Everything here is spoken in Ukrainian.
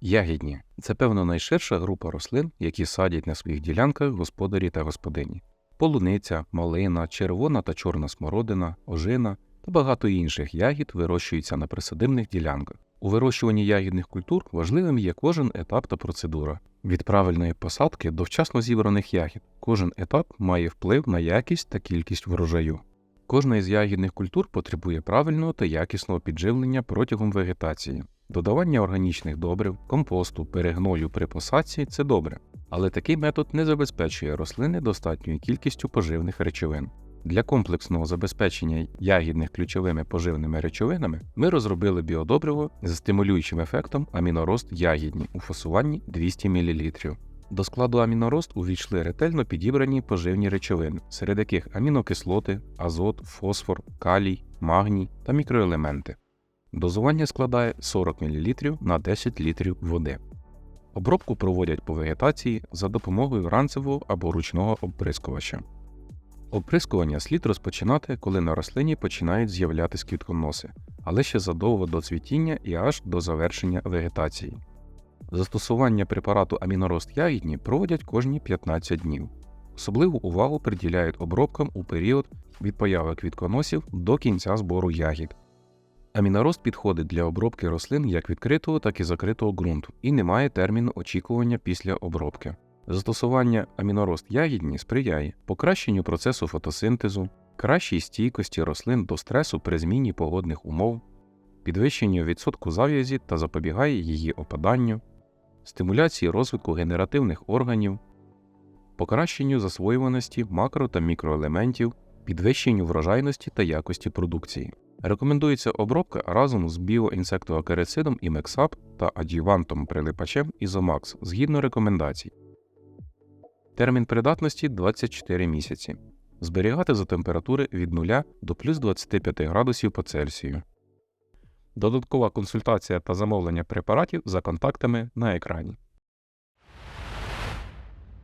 Ягідні це певно найширша група рослин, які садять на своїх ділянках господарі та господині. Полуниця, малина, червона та чорна смородина, ожина та багато інших ягід вирощуються на присадибних ділянках. У вирощуванні ягідних культур важливим є кожен етап та процедура. Від правильної посадки до вчасно зібраних ягід. Кожен етап має вплив на якість та кількість врожаю. Кожна із ягідних культур потребує правильного та якісного підживлення протягом вегетації. Додавання органічних добрив, компосту, перегною при посадці це добре, але такий метод не забезпечує рослини достатньою кількістю поживних речовин. Для комплексного забезпечення ягідних ключовими поживними речовинами ми розробили біодобриво з стимулюючим ефектом амінорост ягідні у фасуванні 200 мл. До складу амінорост увійшли ретельно підібрані поживні речовини, серед яких амінокислоти, азот, фосфор, калій, магній та мікроелементи. Дозування складає 40 мл на 10 літрів води. Обробку проводять по вегетації за допомогою ранцевого або ручного обприскувача. Оприскування слід розпочинати, коли на рослині починають з'являтися квітконоси, але ще задовго до цвітіння і аж до завершення вегетації. Застосування препарату амінорост ягідні проводять кожні 15 днів. Особливу увагу приділяють обробкам у період від появи квітконосів до кінця збору ягід. Амінорост підходить для обробки рослин як відкритого, так і закритого ґрунту і не має терміну очікування після обробки. Застосування амінорост ягідні сприяє покращенню процесу фотосинтезу, кращій стійкості рослин до стресу при зміні погодних умов, підвищенню відсотку зав'язі та запобігає її опаданню, стимуляції розвитку генеративних органів, покращенню засвоюваності макро та мікроелементів, підвищенню врожайності та якості продукції. Рекомендується обробка разом з біоінсектоакарицидом і Мексап та адювантом прилипачем Ізомакс згідно рекомендацій. Термін придатності 24 місяці. Зберігати за температури від 0 до плюс 25 градусів по Цельсію. Додаткова консультація та замовлення препаратів за контактами на екрані.